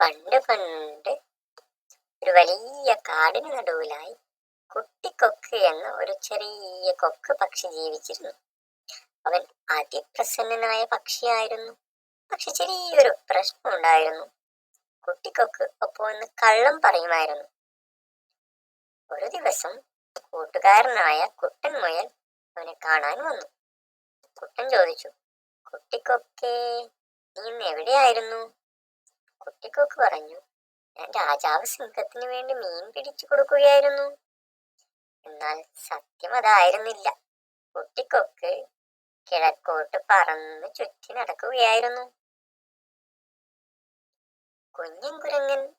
പണ്ട് പണ്ട് ഒരു വലിയ കാടിന് നടുവിലായി കുട്ടിക്കൊക്ക് എന്ന ഒരു ചെറിയ കൊക്ക് പക്ഷി ജീവിച്ചിരുന്നു. അവൻ അതിപ്രസന്നനായ പക്ഷിയായിരുന്നു. പക്ഷെ ചെറിയൊരു പ്രശ്നം ഉണ്ടായിരുന്നു. കുട്ടിക്കൊക്ക് ഒന്ന് കള്ളം പറയുമായിരുന്നു. ഒരു ദിവസം കൂട്ടുകാരനായ കുട്ടൻ മുയൽ അവനെ കാണാൻ വന്നു. കുട്ടൻ ചോദിച്ചു കുട്ടിക്കൊക്കെ നീ എവിടെയായിരുന്നു? കുട്ടിക്കൊക്ക് പറഞ്ഞു ഞാൻ രാജാവ് സിംഹത്തിന് വേണ്ടി മീൻ പിടിച്ചു കൊടുക്കുകയായിരുന്നു. എന്നാൽ സത്യം അതായിരുന്നില്ല. കുട്ടിക്കൊക്ക് കിഴക്കോട്ട് പറന്ന് ചുറ്റി നടക്കുകയായിരുന്നു. കുഞ്ഞൻ കുരങ്ങൻ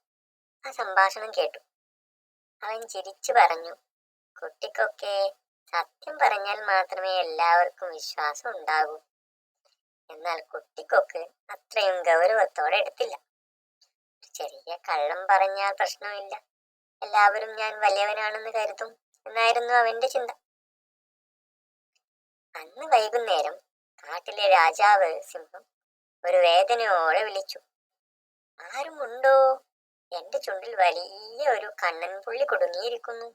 ആ സംഭാഷണം കേട്ടു. അവൻ ചിരിച്ചു പറഞ്ഞു കുട്ടിക്കൊക്കെ സത്യം പറഞ്ഞാൽ മാത്രമേ എല്ലാവർക്കും വിശ്വാസം ഉണ്ടാകൂ. എന്നാൽ കുട്ടിക്കൊക്ക് അത്രയും ഗൗരവത്തോടെ എടുത്തില്ല. ചെറിയ കള്ളം പറഞ്ഞാൽ പ്രശ്നമില്ല. എല്ലാവരും ഞാൻ വലിയവനാണെന്ന് കരുതും എന്നായിരുന്നു അവന്റെ ചിന്ത. അന്ന് വൈകുന്നേരം കാട്ടിലെ രാജാവ് സിംഹം ഒരു വേദനയോടെ വിളിച്ചു. ആരുമുണ്ടോ? എന്റെ ചുണ്ടിൽ വലിയ ഒരു കണ്ണൻ പുള്ളി കുടുങ്ങിയിരിക്കുന്നു.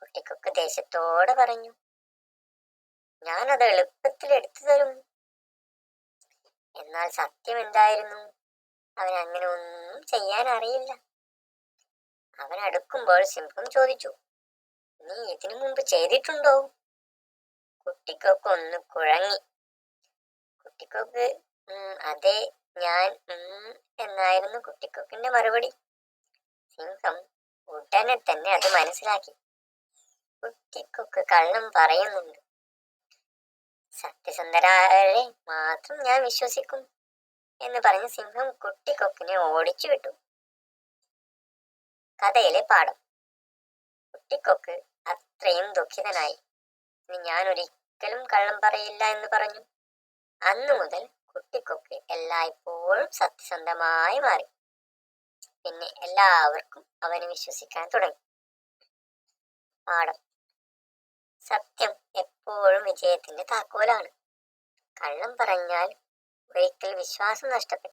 കുട്ടിക്കൊക്കെ ദേശത്തോടെ പറഞ്ഞു. ഞാനത് എളുപ്പത്തിൽ എടുത്തു തരും എന്നാൽ സത്യം എന്തായിരുന്നു അവൻ അങ്ങനെ ഒന്നും ചെയ്യാൻ അറിയില്ല അവൻ അടുക്കുമ്പോൾ സിംഹം ചോദിച്ചു നീ ഇതിനു മുമ്പ് ചെയ്തിട്ടുണ്ടോ? കുട്ടിക്കൊക്കെ ഒന്ന് കുഴങ്ങി. കുട്ടിക്കൊക്ക് "ഉം, അതെ ഞാൻ ഉം" എന്നായിരുന്നു കുട്ടിക്കൊക്കിന്റെ മറുപടി. സിംഹം ഉടനെ തന്നെ അത് മനസ്സിലാക്കി. കുട്ടിക്കൊക്ക് കള്ളം പറയുന്നുണ്ട്. സത്യസന്ധരാളെ മാത്രം ഞാൻ വിശ്വസിക്കും. എന്ന് പറഞ്ഞ് സിംഹം കുട്ടിക്കൊക്കിനെ ഓടിച്ചു വിട്ടു. കഥയിലെ പാഠം. കുട്ടിക്കൊക്ക് അത്രയും ദുഃഖിതനായി. ഇനി ഞാൻ ഒരിക്കലും കള്ളം പറയില്ല എന്ന് പറഞ്ഞു. അന്നു മുതൽ കുട്ടിക്കൊക്ക് എല്ലായ്പ്പോഴും സത്യസന്ധമായി മാറി. പിന്നെ എല്ലാവർക്കും അവനെ വിശ്വസിക്കാൻ തുടങ്ങി. പാഠം. സത്യം എപ്പോഴും വിജയത്തിന്റെ താക്കോലാണ്. കള്ളം പറഞ്ഞാൽ ഒരിക്കൽ വിശ്വാസം നഷ്ടപ്പെട്ടു.